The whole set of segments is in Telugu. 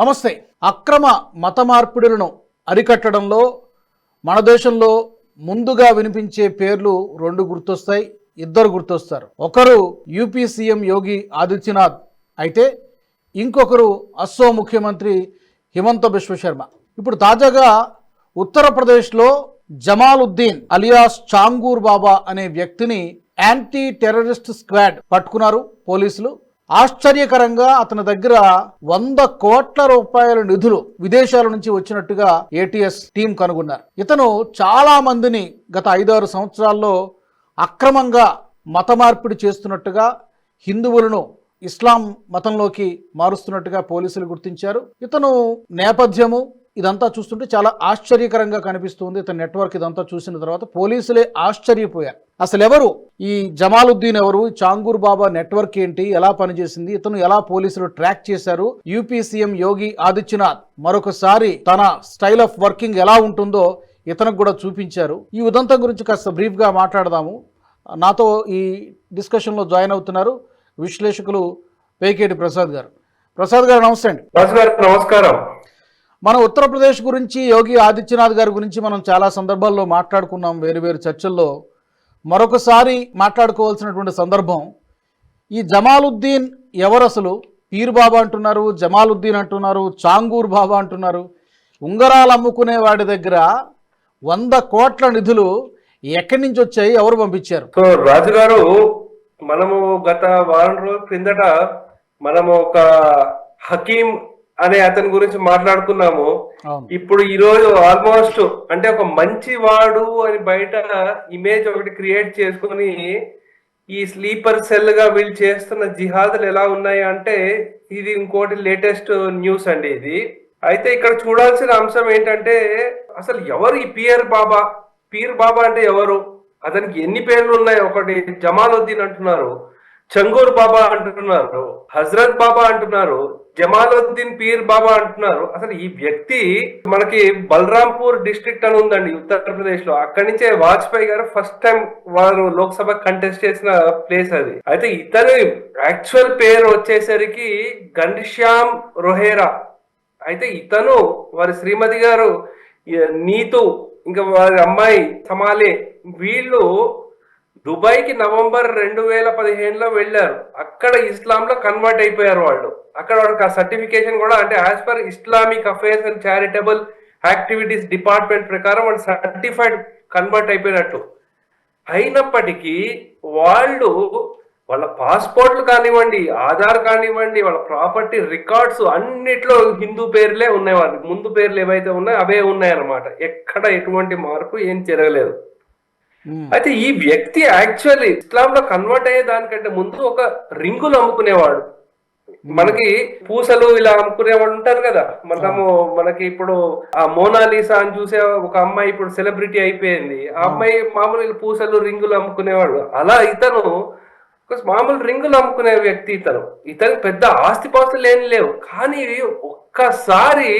నమస్తే. అక్రమ మత మార్పిడులను అరికట్టడంలో మన దేశంలో ముందుగా వినిపించే పేర్లు రెండు గుర్తొస్తాయి ఇద్దరు గుర్తొస్తారు. ఒకరు యూపీ సీఎం యోగి ఆదిత్యనాథ్ అయితే ఇంకొకరు అస్సోం ముఖ్యమంత్రి హిమంత బిశ్వ శర్మ. ఇప్పుడు తాజాగా ఉత్తరప్రదేశ్లో జమాలుద్దీన్ అలియాస్ చాంగూర్ బాబా అనే వ్యక్తిని యాంటీ టెర్రరిస్ట్ స్క్వాడ్ పట్టుకున్నారు పోలీసులు. ఆశ్చర్యకరంగా అతని దగ్గర వంద కోట్ల రూపాయల నిధులు విదేశాల నుంచి వచ్చినట్టుగా ఏటీఎస్ టీం కనుగొన్నారు. ఇతను చాలా మందిని గత ఐదారు సంవత్సరాల్లో అక్రమంగా మత మార్పిడి చేస్తున్నట్టుగా హిందువులను ఇస్లాం మతంలోకి మారుస్తున్నట్టుగా పోలీసులు గుర్తించారు. ఇతను నేపథ్యము ఇదంతా చూస్తుంటే చాలా ఆశ్చర్యకరంగా కనిపిస్తుంది. ఇతని నెట్వర్క్ ఇదంతా చూసిన తర్వాత పోలీసులే ఆశ్చర్యపోయారు. అసలు ఎవరు ఈ జమాలుద్దీన్ ఎవరు? చాంగూర్ బాబా నెట్వర్క్ ఏంటి? ఎలా పనిచేసింది? ఇతను ఎలా పోలీసులు ట్రాక్ చేశారు? యూపీ సీఎం యోగి ఆదిత్యనాథ్ మరొకసారి తన స్టైల్ ఆఫ్ వర్కింగ్ ఎలా ఉంటుందో ఇతనికి కూడా చూపించారు. ఈ ఉదంతం గురించి కాస్త బ్రీఫ్గా మాట్లాడదాము. నాతో ఈ డిస్కషన్లో జాయిన్ అవుతున్నారు విశ్లేషకులు పేకేటి ప్రసాద్ గారు. ప్రసాద్ గారు నమస్తే అండి. గారు నమస్కారం. మన ఉత్తరప్రదేశ్ గురించి యోగి ఆదిత్యనాథ్ గారి గురించి మనం చాలా సందర్భాల్లో మాట్లాడుకున్నాం వేరు వేరు చర్చల్లో. మరొకసారి మాట్లాడుకోవాల్సినటువంటి సందర్భం ఈ జమాలుద్దీన్ ఎవరు అసలు? పీర్ బాబా అంటున్నారు జమాలుద్దీన్ అంటున్నారు చాంగూర్ బాబా అంటున్నారు. ఉంగరాలు అమ్ముకునే వాడి దగ్గర వంద కోట్ల నిధులు ఎక్కడి నుంచి వచ్చాయి ఎవరు పంపించారు? సో రాజు మనము గత వారం రోజుల క్రిందట మనము ఒక హకీం అనే అతని గురించి మాట్లాడుకున్నాము. ఇప్పుడు ఈ రోజు ఆల్మోస్ట్ అంటే ఒక మంచి వాడు అని బయట ఇమేజ్ ఒకటి క్రియేట్ చేసుకొని ఈ స్లీపర్ సెల్గా వీళ్ళు చేస్తున్న జిహాదులు ఎలా ఉన్నాయి అంటే ఇది ఇంకోటి లేటెస్ట్ న్యూస్ అండి ఇది. అయితే ఇక్కడ చూడాల్సిన అంశం ఏంటంటే అసలు ఎవరు ఈ పియర్ బాబా? పీర్ బాబా అంటే ఎవరు? అతనికి ఎన్ని పేర్లు ఉన్నాయి? ఒకటి జమాలుద్దీన్ అంటున్నారు చంగూర్ బాబా అంటున్నారు హజరత్ బాబా అంటున్నారు జమాలుద్దీన్ పీర్ బాబా అంటున్నారు. అసలు ఈ వ్యక్తి మనకి బలరాంపూర్ డిస్ట్రిక్ట్ అని ఉందండి ఉత్తరప్రదేశ్లో అక్కడి నుంచే వాజ్పేయి గారు ఫస్ట్ టైం వారు లోక్సభ కంటెస్ట్ చేసిన ప్లేస్ అది. అయితే ఇతని యాక్చువల్ పేరు వచ్చేసరికి గన్శ్యామ్ రొహేరా. అయితే ఇతను వారి శ్రీమతి గారు నీతు ఇంకా వారి అమ్మాయి సమాలే వీళ్ళు దుబాయ్కి నవంబర్ రెండు వేల పదిహేనులో వెళ్ళారు. అక్కడ ఇస్లాంలో కన్వర్ట్ అయిపోయారు వాళ్ళు. అక్కడ వాళ్ళకి ఆ సర్టిఫికేషన్ కూడా అంటే as per Islamic affairs and charitable activities department ప్రకారం వాళ్ళు సర్టిఫైడ్ కన్వర్ట్ అయిపోయినట్టు. అయినప్పటికీ వాళ్ళు వాళ్ళ పాస్పోర్ట్లు కానివ్వండి ఆధార్ కానివ్వండి వాళ్ళ ప్రాపర్టీ రికార్డ్స్ అన్నిట్లో హిందూ పేర్లే ఉన్నాయి వాళ్ళకి. ముందు పేర్లు ఏవైతే ఉన్నాయో అవే ఉన్నాయన్నమాట. ఎక్కడ ఎటువంటి మార్పు ఏం జరగలేదు. అయితే ఈ వ్యక్తి యాక్చువల్లీ ఇస్లాం లో కన్వర్ట్ అయ్యే దానికంటే ముందు ఒక రింగులు అమ్ముకునేవాడు మనకి పూసలు ఇలా అమ్ముకునేవాడు ఉంటారు కదా. మనము మనకి ఇప్పుడు ఆ మోనాలిసా అని చూసే ఒక అమ్మాయి ఇప్పుడు సెలబ్రిటీ అయిపోయింది. ఆ అమ్మాయి మామూలు పూసలు రింగులు అమ్ముకునేవాడు అలా ఇతను మామూలు రింగులు అమ్ముకునే వ్యక్తి ఇతను. ఇతను పెద్ద ఆస్తిపాస్తులు ఏం లేవు. కానీ ఒక్కసారి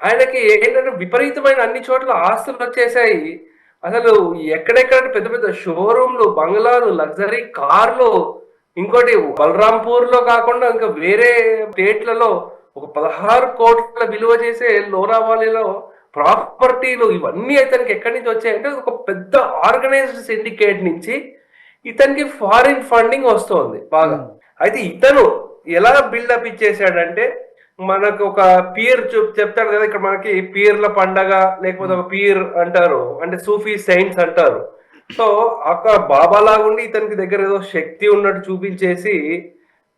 ఆయనకి ఏంటంటే విపరీతమైన అన్ని చోట్ల ఆస్తులు వచ్చేసాయి. అసలు ఎక్కడెక్కడ పెద్ద పెద్ద షోరూమ్లు బంగ్లాలు లగ్జరీ కార్లు ఇంకోటి బలరాంపూర్లో కాకుండా ఇంకా వేరే స్టేట్లలో ఒక పదహారు కోట్ల విలువ చేసే లోనావాలీలో ప్రాపర్టీలు ఇవన్నీ ఇతనికి ఎక్కడి నుంచి వచ్చాయంటే ఒక పెద్ద ఆర్గనైజ్డ్ సిండికేట్ నుంచి ఇతనికి ఫారిన్ ఫండింగ్ వస్తోంది బాగా. అయితే ఇతను ఎలా బిల్డప్ ఇచ్చేసాడంటే మనకు ఒక పీర్ చెప్తాడు కదా ఇక్కడ మనకి పీర్ల పండగ లేకపోతే ఒక పీర్ అంటారు అంటే సూఫీ సైన్స్ అంటారు. సో అక్కడ బాబా లాగుండి ఇతనికి దగ్గర ఏదో శక్తి ఉన్నట్టు చూపించేసి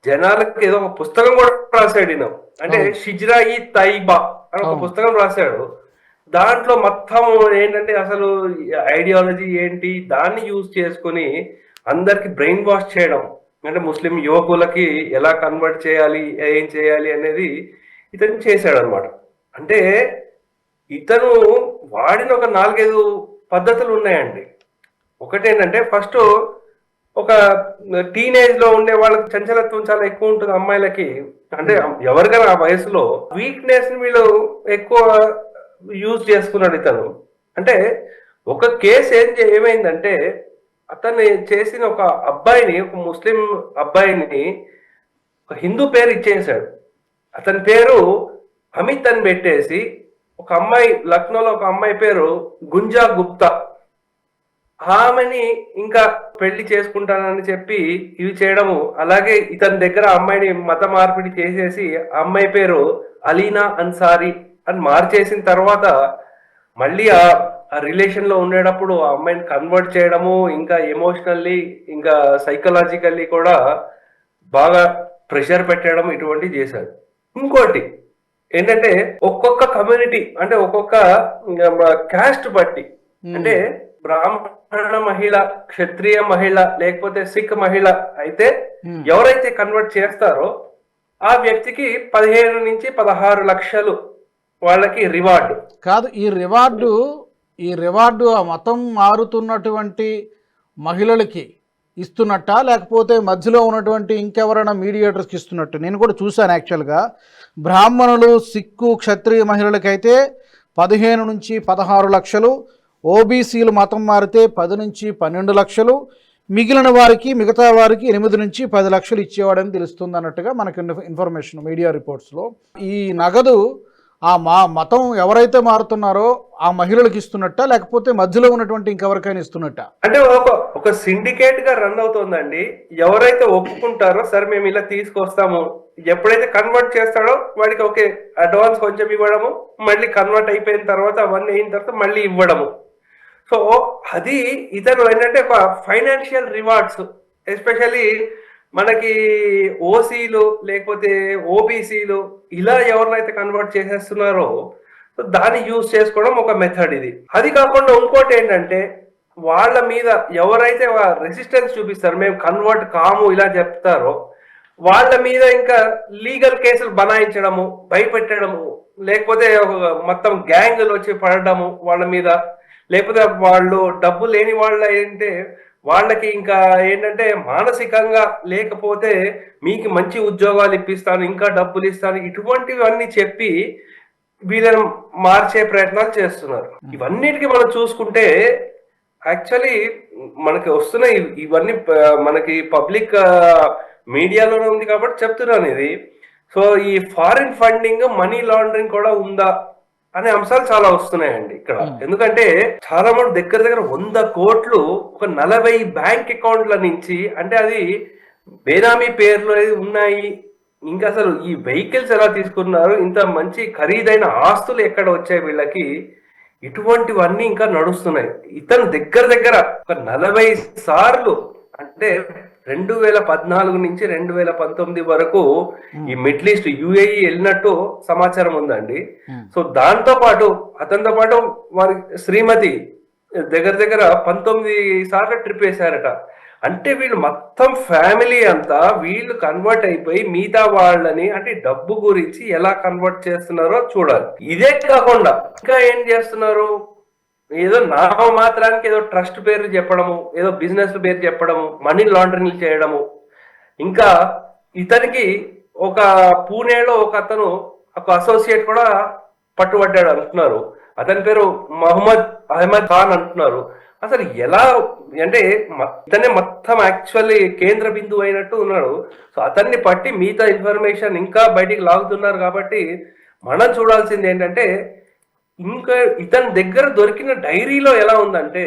జనాలకు ఏదో ఒక పుస్తకం కూడా రాశాడు ఈయన. అంటే షిజ్రా ఈ తైబా అని ఒక. పుస్తకం రాశాడు. దాంట్లో మొత్తం ఏంటంటే అసలు ఐడియాలజీ ఏంటి దాన్ని యూజ్ చేసుకొని అందరికి బ్రెయిన్ వాష్ చేయడం. అంటే ముస్లిం యువకులకి ఎలా కన్వర్ట్ చేయాలి ఏం చేయాలి అనేది ఇతను చేశాడు అనమాట అంటే ఇతను వాడిన ఒక నాలుగైదు పద్ధతులు ఉన్నాయండి. ఒకటేంటంటే ఫస్ట్ ఒక టీనేజ్లో ఉండే వాళ్ళకి చంచలత్వం చాలా ఎక్కువ ఉంటుంది అమ్మాయిలకి. అంటే ఎవరికైనా ఆ వయసులో వీక్నెస్ని వీళ్ళు ఎక్కువ యూజ్ చేసుకున్నాడు ఇతను. అంటే ఒక కేసు ఏం ఏమైందంటే అతన్ని చేసిన ఒక అబ్బాయిని ఒక ముస్లిం అబ్బాయిని ఒక హిందూ పేరు ఇచ్చేసాడు. అతని పేరు అమిత్ అని పెట్టేసి ఒక అమ్మాయి లక్నోలో ఒక అమ్మాయి పేరు గుంజా గుప్తా. ఆమెని ఇంకా పెళ్ళి చేసుకుంటానని చెప్పి ఇవి చేయడము అలాగే ఇతని దగ్గర అమ్మాయిని మత మార్పిడి చేసేసి అమ్మాయి పేరు అలీనా అన్సారీ అని మార్చేసిన తర్వాత మళ్ళీ ఆ ఆ రిలేషన్లో ఉండేటప్పుడు ఆ అమ్మాయిని కన్వర్ట్ చేయడము ఇంకా ఎమోషనల్లీ ఇంకా సైకలాజికల్లీ కూడా బాగా ప్రెషర్ పెట్టడం ఇటువంటివి చేశాడు. ఇంకోటి ఏంటంటే ఒక్కొక్క కమ్యూనిటీ అంటే ఒక్కొక్క క్యాస్ట్ బట్టి. అంటే బ్రాహ్మణ మహిళ క్షత్రియ మహిళ లేకపోతే సిక్ మహిళ అయితే. ఎవరైతే కన్వర్ట్ చేస్తారో ఆ వ్యక్తికి పదిహేను నుంచి పదహారు లక్షలు వాళ్ళకి రివార్డు. కాదు ఈ రివార్డు ఈ రివార్డు ఆ మతం మారుతున్నటువంటి మహిళలకి ఇస్తున్నట్ట? లేకపోతే మధ్యలో ఉన్నటువంటి ఇంకెవరైనా మీడియేటర్స్కి ఇస్తున్నట్టు? నేను కూడా చూశాను యాక్చువల్గా. బ్రాహ్మణులు సిక్కు క్షత్రియ మహిళలకైతే పదిహేను నుంచి పదహారు లక్షలు. ఓబీసీలు మతం మారితే పది నుంచి పన్నెండు లక్షలు. మిగిలిన వారికి మిగతా వారికి ఎనిమిది నుంచి పది లక్షలు ఇచ్చేవాడని తెలుస్తుంది అన్నట్టుగా మనకు ఇన్ఫర్మేషన్ మీడియా రిపోర్ట్స్లో. ఈ నగదు ఆ మా మతం ఎవరైతే మారుతున్నారో ఆ మహిళలకు ఇస్తున్నట్ట లేకపోతే మధ్యలో ఉన్నటువంటి ఇంకెవరికైనా ఇస్తున్నట్ట? అంటే ఒక ఒక సిండికేట్గా రన్ అవుతోందండి. ఎవరైతే ఒప్పుకుంటారో సరే మేము ఇలా తీసుకొస్తాము. ఎప్పుడైతే కన్వర్ట్ చేస్తాడో వాడికి ఓకే అడ్వాన్స్ కొంచెం ఇవ్వడము మళ్ళీ కన్వర్ట్ అయిపోయిన తర్వాత అవన్నీ అయిన తర్వాత మళ్ళీ ఇవ్వడము. సో అది ఇతను ఏంటంటే ఒక ఫైనాన్షియల్ రివార్డ్స్ ఎస్పెషల్లీ మనకి ఓసీలు లేకపోతే ఓబీసీలు ఇలా ఎవరినైతే కన్వర్ట్ చేసేస్తున్నారో దాన్ని యూజ్ చేసుకోవడం ఒక మెథడ్ ఇది. అది కాకుండా ఇంకోటి ఏంటంటే వాళ్ళ మీద ఎవరైతే రెసిస్టెన్స్ చూపిస్తారు మేము కన్వర్ట్ కాము ఇలా చెప్తారో వాళ్ళ మీద ఇంకా లీగల్ కేసులు బనాయించడము భయపెట్టడము లేకపోతే ఒక మొత్తం గ్యాంగులు వచ్చి పడడము వాళ్ళ మీద లేకపోతే వాళ్ళు డబ్బు లేని వాళ్ళ ఏంటంటే వాళ్ళకి ఇంకా ఏంటంటే మానసికంగా లేకపోతే మీకు మంచి ఉద్యోగాలు ఇప్పిస్తాను ఇంకా డబ్బులు ఇస్తాను ఇటువంటివన్నీ చెప్పి వీళ్ళని మార్చే ప్రయత్నాలు చేస్తున్నారు. ఇవన్నిటికీ మనం చూసుకుంటే యాక్చువల్లీ మనకి వస్తున్న ఇవ్- ఇవన్నీ మనకి పబ్లిక్ మీడియాలోనే ఉంది కాబట్టి చెప్తున్నాను ఇది. సో ఈ ఫారిన్ ఫండింగ్ మనీ లాండరింగ్ కూడా ఉందా? అనే అంశాలు చాలా వస్తున్నాయండి ఇక్కడ. ఎందుకంటే చాలా మంది దగ్గర దగ్గర వంద కోట్లు ఒక నలభై బ్యాంక్ అకౌంట్ల నుంచి అంటే అది బేనామీ పేర్లు ఉన్నాయి. ఇంకా అసలు ఈ వెహికల్స్ ఎలా తీసుకున్నారు ఇంత మంచి ఖరీదైన ఆస్తులు ఎక్కడ వచ్చాయి వీళ్ళకి ఇటువంటివన్నీ ఇంకా నడుస్తున్నాయి. ఇతను దగ్గర దగ్గర ఒక నలభై సార్లు అంటే రెండు వేల పద్నాలుగు నుంచి రెండు వేల పంతొమ్మిది వరకు ఈ మిడిల్ ఈస్ట్ యుఏఈ వెళ్ళినట్టు సమాచారం ఉందండి. సో దాంతో పాటు అతనితో పాటు వారి శ్రీమతి దగ్గర దగ్గర పంతొమ్మిది సార్లు ట్రిప్ వేశారట. అంటే వీళ్ళు మొత్తం ఫ్యామిలీ అంతా వీళ్ళు కన్వర్ట్ అయిపోయి మిగతా వాళ్ళని అంటే డబ్బు గురించి ఎలా కన్వర్ట్ చేస్తున్నారో చూడాలి. ఇదే కాకుండా ఇంకా ఏం చేస్తున్నారు? ఏదో నామ మాత్రానికి ఏదో ట్రస్ట్ పేరు చెప్పడము ఏదో బిజినెస్ పేరు చెప్పడము మనీ లాండరింగ్ చేయడము. ఇంకా ఇతనికి ఒక పూణేలో ఒక అతను ఒక అసోసియేట్ కూడా పట్టుబడ్డాడు అంటున్నారు. అతని పేరు మహమ్మద్ అహ్మద్ ఖాన్ అంటున్నారు. అసలు ఎలా అంటే మ- ఇతనే మొత్తం యాక్చువల్లీ కేంద్ర బిందువు అయినట్టు ఉన్నాడు. సో అతన్ని పట్టి మిగతా ఇన్ఫర్మేషన్ ఇంకా బయటికి లాగుతున్నారు కాబట్టి మనం చూడాల్సింది ఏంటంటే ఇంకా ఇతని దగ్గర దొరికిన డైరీలో ఎలా ఉందంటే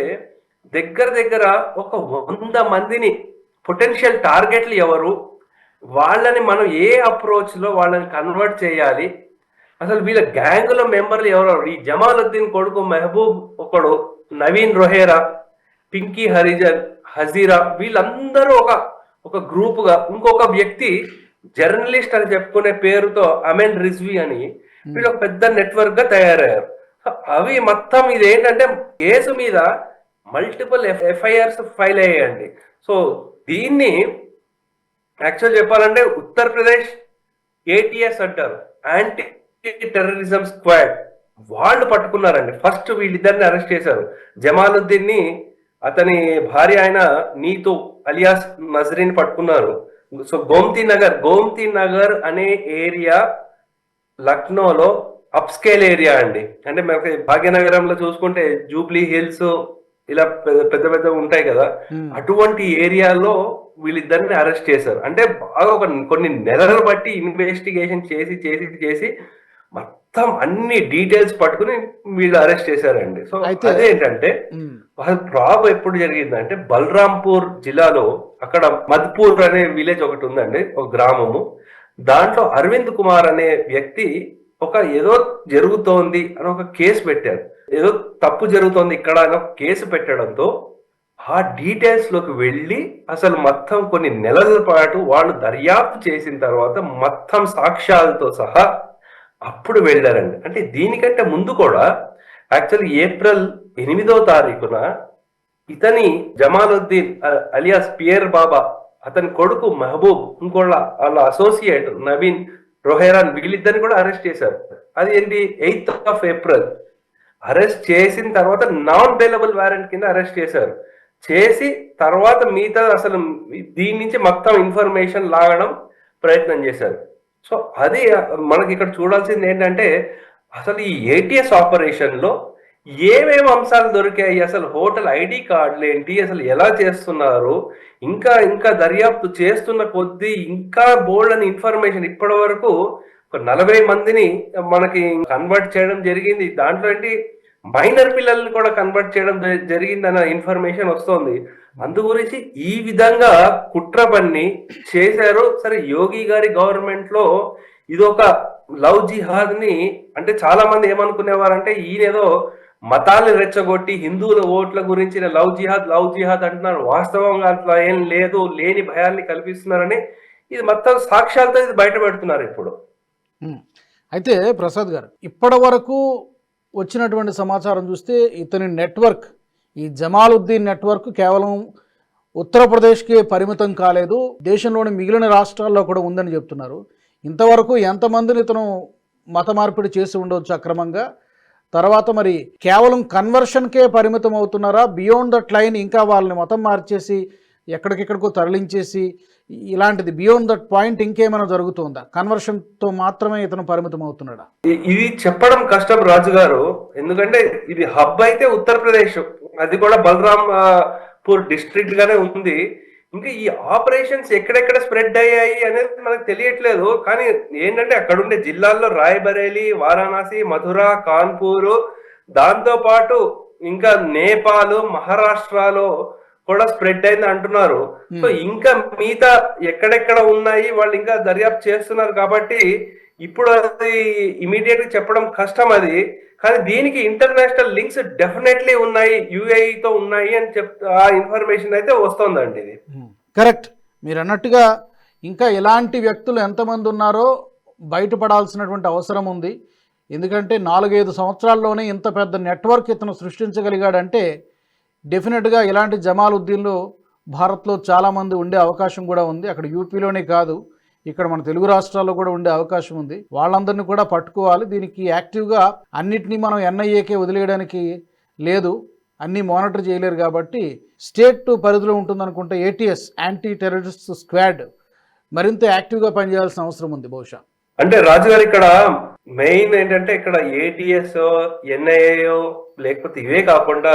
దగ్గర దగ్గర ఒక వంద మందిని పొటెన్షియల్ టార్గెట్లు ఎవరు వాళ్ళని మనం ఏ అప్రోచ్లో వాళ్ళని కన్వర్ట్ చేయాలి అసలు వీళ్ళ గ్యాంగ్లో మెంబర్లు ఎవరెవరు ఈ జమాలుద్దీన్ కొడుకు మెహబూబ్ ఒకడు నవీన్ రొహేరా పింకీ హరిజన్ హజీరా వీళ్ళందరూ ఒక ఒక గ్రూప్గా ఇంకొక వ్యక్తి జర్నలిస్ట్ అని చెప్పుకునే పేరుతో అమెన్ రిజ్వీ అని వీళ్ళు పెద్ద నెట్వర్క్గా తయారయ్యారు. అవి మొత్తం ఇది ఏంటంటే కేసు మీద మల్టిపుల్ ఎఫ్ఐఆర్స్ ఫైల్ అయ్యాయండి. సో దీన్ని యాక్చువల్ చెప్పాలంటే ఉత్తరప్రదేశ్ ఏటీఎస్ అంటారు. యాంటీ టెర్రరిజం స్క్వాడ్ వాళ్ళు పట్టుకున్నారండి. ఫస్ట్ వీళ్ళిద్దరిని అరెస్ట్ చేశారు. జమాలుద్దీన్ని అతని భార్య ఆయన నీతు అలియాస్ నజరీన్ పట్టుకున్నారు. సో గోమ్తి నగర్ గోమతి నగర్ అనే ఏరియా లక్నోలో అప్స్కేల్ ఏరియా అండి. అంటే మనకి భాగ్యనగరంలో చూసుకుంటే జూబ్లీ హిల్స్ ఇలా పెద్ద పెద్ద పెద్ద ఉంటాయి కదా. అటువంటి ఏరియాలో వీళ్ళిద్దరిని అరెస్ట్ చేశారు. అంటే బాగా ఒక కొన్ని నెలలు బట్టి ఇన్వెస్టిగేషన్ చేసి చేసి చేసి మొత్తం అన్ని డీటెయిల్స్ పట్టుకుని వీళ్ళు అరెస్ట్ చేశారండి. సో అదేంటంటే వాళ్ళ ప్రాబ్ ఎప్పుడు జరిగిందంటే బలరాంపూర్ జిల్లాలో అక్కడ మద్పూర్ అనే విలేజ్ ఒకటి ఉందండి ఒక గ్రామము. దాంట్లో అరవింద్ కుమార్ అనే వ్యక్తి ఒక ఏదో జరుగుతోంది అని ఒక కేసు పెట్టారు. ఏదో తప్పు జరుగుతోంది ఇక్కడ అని ఒక కేసు పెట్టడంతో ఆ డీటెయిల్స్లోకి వెళ్ళి అసలు మొత్తం కొన్ని నెలల పాటు వాళ్ళు దర్యాప్తు చేసిన తర్వాత మొత్తం సాక్ష్యాలతో సహా అప్పుడు వెళ్ళారండి. అంటే దీనికంటే ముందు కూడా యాక్చువల్లీ ఏప్రిల్ ఎనిమిదో తారీఖున ఇతని జమాలుద్దీన్ అలియాస్ పియర్ బాబా అతని కొడుకు మహబూబ్ ఇంకోళ్ళ వాళ్ళ అసోసియేట్ నవీన్ రొహేరాన్ వీళ్ళిద్దరిని కూడా అరెస్ట్ చేశారు. అది ఏంటి? Eighth of April. అరెస్ట్ చేసిన తర్వాత నాన్ బెయిలబుల్ వారెంట్ కింద అరెస్ట్ చేశారు. చేసి తర్వాత మిగతా అసలు దీని నుంచి మొత్తం ఇన్ఫర్మేషన్ లాగడం ప్రయత్నం చేశారు. సో అది మనకి ఇక్కడ చూడాల్సింది ఏంటంటే అసలు ఈ ఏటీఎస్ ఆపరేషన్లో ఏమేమి అంశాలు దొరికాయి? అసలు హోటల్ ఐడి కార్డులు ఏంటి? అసలు ఎలా చేస్తున్నారు? ఇంకా ఇంకా దర్యాప్తు చేస్తున్న కొద్దీ ఇంకా బోల్డ్ అని ఇన్ఫర్మేషన్ ఇప్పటి వరకు ఒక నలభై మందిని మనకి కన్వర్ట్ చేయడం జరిగింది. దాంట్లో ఏంటి? మైనర్ పిల్లల్ని కూడా కన్వర్ట్ చేయడం జ- జరిగిందన్న ఇన్ఫర్మేషన్ వస్తోంది. అందు గురించి ఈ విధంగా కుట్ర పన్ని చేశారు. సరే యోగి గారి గవర్నమెంట్లో ఇదొక లవ్ జిహాద్ని అంటే చాలా మంది ఏమనుకునేవారంటే ఈయనేదో మతాల్ని రెచ్చగొట్టి హిందువుల ఓట్ల గురించి లవ్ జిహాద్ లవ్ జిహాద్ అంటున్నారు. వాస్తవంగా అట్లా ఏం లేదు లేని భయాన్ని కల్పిస్తున్నారని ఇది మొత్తం సాక్ష్యాలతో ఇది బయట పెడుతున్నారు ఇప్పుడు అయితే ప్రసాద్ గారు ఇప్పటి వరకు వచ్చినటువంటి సమాచారం చూస్తే ఇతని నెట్వర్క్ ఈ జమాలుద్దీన్ నెట్వర్క్ కేవలం ఉత్తరప్రదేశ్కే పరిమితం కాలేదు దేశంలోని మిగిలిన రాష్ట్రాల్లో కూడా ఉందని చెప్తున్నారు. ఇంతవరకు ఎంతమందిని ఇతను మత మార్పిడి చేసి ఉండవచ్చు అక్రమంగా? తర్వాత మరి కేవలం కన్వర్షన్కే పరిమితం అవుతున్నారా బియాండ్ దట్ లైన్ ఇంకా వాళ్ళని మతం మార్చేసి ఎక్కడికెక్కడికో తరలించేసి ఇలాంటిది బియాండ్ దట్ పాయింట్ ఇంకేమైనా జరుగుతుందా? కన్వర్షన్తో మాత్రమే ఇతను పరిమితం అవుతున్నాడా ఇది చెప్పడం కష్టం రాజు గారు. ఎందుకంటే ఇది హబ్ అయితే ఉత్తరప్రదేశ్. అది కూడా బలరాం పూర్ డిస్ట్రిక్ట్ గానే ఉంది. ఇంకా ఈ ఆపరేషన్స్ ఎక్కడెక్కడ స్ప్రెడ్ అయ్యాయి అనేది మనకు తెలియట్లేదు. కానీ ఏంటంటే అక్కడ ఉండే జిల్లాల్లో రాయ్బరేలీ వారణాసి మధుర కాన్పూర్ దాంతో పాటు ఇంకా నేపాల్ మహారాష్ట్రలో కూడా స్ప్రెడ్ అయింది అంటున్నారు. సో ఇంకా మిగతా ఎక్కడెక్కడ ఉన్నాయి వాళ్ళు ఇంకా దర్యాప్తు చేస్తున్నారు కాబట్టి ఇప్పుడు అది ఇమీడియట్గా చెప్పడం కష్టం అది. కానీ దీనికి ఇంటర్నేషనల్ లింక్స్ డెఫినెట్లీ ఉన్నాయి యుఏఈతో ఉన్నాయి అని చెప్ ఆ ఇన్ఫర్మేషన్ అయితే వస్తుందండి ఇది. కరెక్ట్ మీరు అన్నట్టుగా ఇంకా ఎలాంటి వ్యక్తులు ఎంతమంది ఉన్నారో బయటపడాల్సినటువంటి అవసరం ఉంది. ఎందుకంటే నాలుగైదు సంవత్సరాల్లోనే ఇంత పెద్ద నెట్వర్క్ ఇతను సృష్టించగలిగాడంటే డెఫినెట్గా ఇలాంటి జమాలుద్దీన్లు భారత్లో చాలామంది ఉండే అవకాశం కూడా ఉంది. అక్కడ యూపీలోనే కాదు. ఇక్కడ మన తెలుగు రాష్ట్రాల్లో కూడా ఉండే అవకాశం ఉంది. వాళ్ళందరినీ కూడా పట్టుకోవాలి. దీనికి యాక్టివ్గా అన్నిటినీ మనం ఎన్ఐఏకే వదిలేయడానికి లేదు. అన్నీ మానిటర్ చేయలేరు కాబట్టి స్టేట్ పరిధిలో ఉంటుందనుకుంటే ఏటీఎస్ యాంటీ టెర్రరిస్ట్ స్క్వాడ్ మరింత యాక్టివ్గా పనిచేయాల్సిన అవసరం ఉంది బహుశా. అంటే రాజు గారు ఇక్కడ మెయిన్ ఏంటంటే ఇక్కడ ఏటీఎస్ ఎన్ఐఏ లేకపోతే ఇవే కాకుండా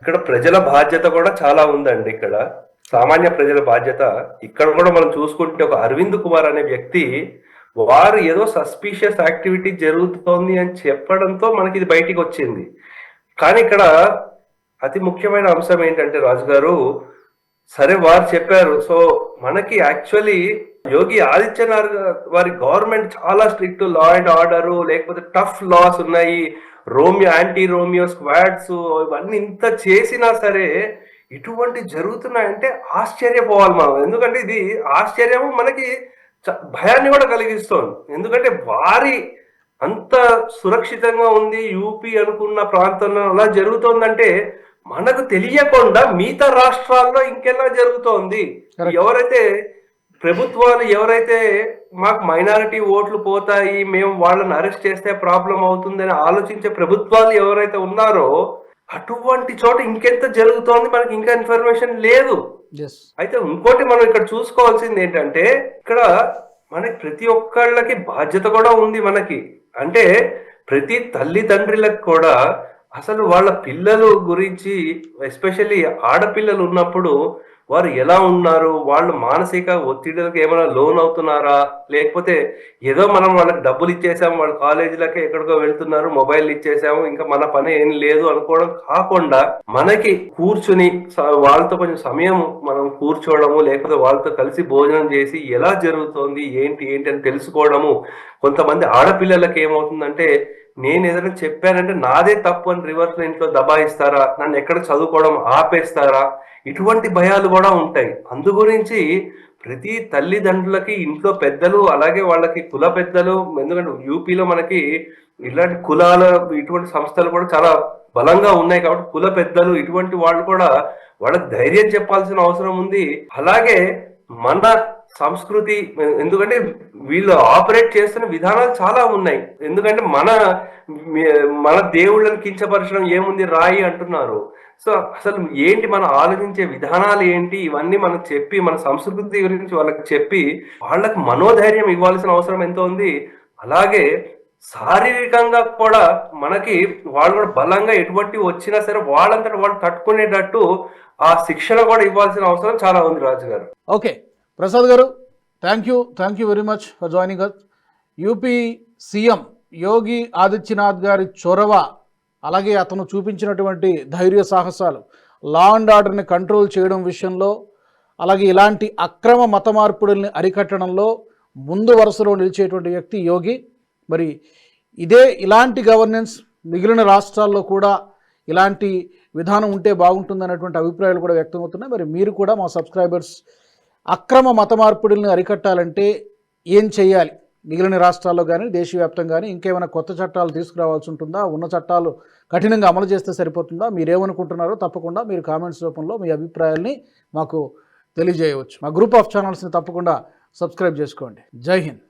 ఇక్కడ ప్రజల బాధ్యత కూడా చాలా ఉందండి ఇక్కడ. సామాన్య ప్రజల బాధ్యత. ఇక్కడ కూడా మనం చూసుకుంటే ఒక అరవింద్ కుమార్ అనే వ్యక్తి వారు ఏదో సస్పీషియస్ యాక్టివిటీ జరుగుతోంది అని చెప్పడంతో మనకి ఇది బయటికి వచ్చింది. కానీ ఇక్కడ అతి ముఖ్యమైన అంశం ఏంటంటే రాజు గారు సరే వారు చెప్పారు సో మనకి యాక్చువల్లీ యోగి ఆదిత్యనాథ్ వారి గవర్నమెంట్ చాలా స్ట్రిక్ట్ లా అండ్ ఆర్డర్ లేకపోతే టఫ్ లాస్ ఉన్నాయి. రోమియో యాంటీ రోమియో స్క్వాడ్స్ ఇవన్నీ ఇంత చేసినా సరే ఇటువంటి జరుగుతున్నాయంటే ఆశ్చర్యపోవాలి మనం. ఎందుకంటే ఇది ఆశ్చర్యము మనకి భయాన్ని కూడా కలిగిస్తోంది. ఎందుకంటే వారి అంత సురక్షితంగా ఉంది యూపీ అనుకున్న ప్రాంతంలో అలా జరుగుతోందంటే మనకు తెలియకుండా మిగతా రాష్ట్రాల్లో ఇంకెలా జరుగుతోంది. ఎవరైతే ప్రభుత్వాలు ఎవరైతే మాకు మైనారిటీ ఓట్లు పోతాయి మేము వాళ్ళని అరెస్ట్ చేస్తే ప్రాబ్లం అవుతుందని ఆలోచించే ప్రభుత్వాలు ఎవరైతే ఉన్నారో అటువంటి చోట ఇంకెంత జరుగుతోంది మనకి ఇంకా ఇన్ఫర్మేషన్ లేదు. అయితే ఇంకోటి మనం ఇక్కడ చూసుకోవాల్సింది ఏంటంటే ఇక్కడ మనకి ప్రతి ఒక్కళ్ళకి బాధ్యత కూడా ఉంది మనకి. అంటే ప్రతి తల్లిదండ్రులకు కూడా అసలు వాళ్ళ పిల్లలు గురించి ఎస్పెషల్లీ ఆడపిల్లలు ఉన్నప్పుడు వారు ఎలా ఉన్నారు? వాళ్ళు మానసిక ఒత్తిడిలకు ఏమైనా లోన్ అవుతున్నారా? లేకపోతే ఏదో మనం వాళ్ళకి డబ్బులు ఇచ్చేసాము వాళ్ళ కాలేజీలకి ఎక్కడికో వెళ్తున్నారు మొబైల్ ఇచ్చేసాము ఇంకా మన పని ఏం లేదు అనుకోవడం కాకుండా మనకి కూర్చుని వాళ్ళతో కొంచెం సమయం మనం కూర్చోవడము లేకపోతే వాళ్ళతో కలిసి భోజనం చేసి ఎలా జరుగుతోంది ఏంటి ఏంటి అని తెలుసుకోవడము. కొంతమంది ఆడపిల్లలకి ఏమవుతుందంటే నేను ఏదైనా చెప్పానంటే నాదే తప్పు అని రివర్స్ ఇంట్లో దబాయిస్తారా నన్ను ఎక్కడ చదువుకోవడం ఆపేస్తారా ఇటువంటి భయాలు కూడా ఉంటాయి. అందు గురించి ప్రతి తల్లిదండ్రులకి ఇంట్లో పెద్దలు అలాగే వాళ్ళకి కుల పెద్దలు ఎందుకంటే యూపీలో మనకి ఇలాంటి కులాల ఇటువంటి సంస్థలు కూడా చాలా బలంగా ఉన్నాయి కాబట్టి కుల పెద్దలు ఇటువంటి వాళ్ళు కూడా వాళ్ళకి ధైర్యం చెప్పాల్సిన అవసరం ఉంది. అలాగే మన సంస్కృతి ఎందుకంటే వీళ్ళు ఆపరేట్ చేస్తున్న విధానాలు చాలా ఉన్నాయి. ఎందుకంటే మన మన దేవుళ్ళని కించపరచడం ఏముంది? రాయి అంటున్నారు. సో అసలు ఏంటి మనం ఆలోచించే విధానాలు ఏంటి? ఇవన్నీ మనం చెప్పి మన సంస్కృతి గురించి వాళ్ళకి చెప్పి వాళ్ళకి మనోధైర్యం ఇవ్వాల్సిన అవసరం ఎంతో ఉంది. అలాగే శారీరకంగా కూడా మనకి వాళ్ళు కూడా బలంగా ఎటువంటి వచ్చినా సరే వాళ్ళంతటి వాళ్ళు తట్టుకునేటట్టు ఆ శిక్షణ కూడా ఇవ్వాల్సిన అవసరం చాలా ఉంది రాజు garu okay. Prasad garu thank you thank you very much for joining us UP CM Yogi Adityanath గారి చొరవ అలాగే అతను చూపించినటువంటి ధైర్య సాహసాలు లా అండ్ ఆర్డర్ని కంట్రోల్ చేయడం విషయంలో అలాగే ఇలాంటి అక్రమ మత మార్పుడుల్ని అరికట్టడంలో ముందు వరుసలో నిలిచేటువంటి వ్యక్తి యోగి. మరి ఇదే ఇలాంటి గవర్నెన్స్ మిగిలిన రాష్ట్రాల్లో కూడా ఇలాంటి విధానం ఉంటే బాగుంటుందన్నటువంటి అభిప్రాయాలు కూడా వ్యక్తమవుతున్నాయి మరి మీరు కూడా మా సబ్స్క్రైబర్స్ అక్రమ మత మార్పిడుల్ని అరికట్టాలంటే ఏం చేయాలి? మిగిలిన రాష్ట్రాల్లో కానీ దేశవ్యాప్తంగా కానీ ఇంకేమైనా కొత్త చట్టాలు తీసుకురావాల్సి ఉంటుందా? ఉన్న చట్టాలు కఠినంగా అమలు చేస్తే సరిపోతుందా? మీరేమనుకుంటున్నారో తప్పకుండా మీరు కామెంట్స్ రూపంలో మీ అభిప్రాయాల్ని మాకు తెలియజేయవచ్చు. మా గ్రూప్ ఆఫ్ ఛానల్స్ని తప్పకుండా సబ్స్క్రైబ్ చేసుకోండి. జై హింద్.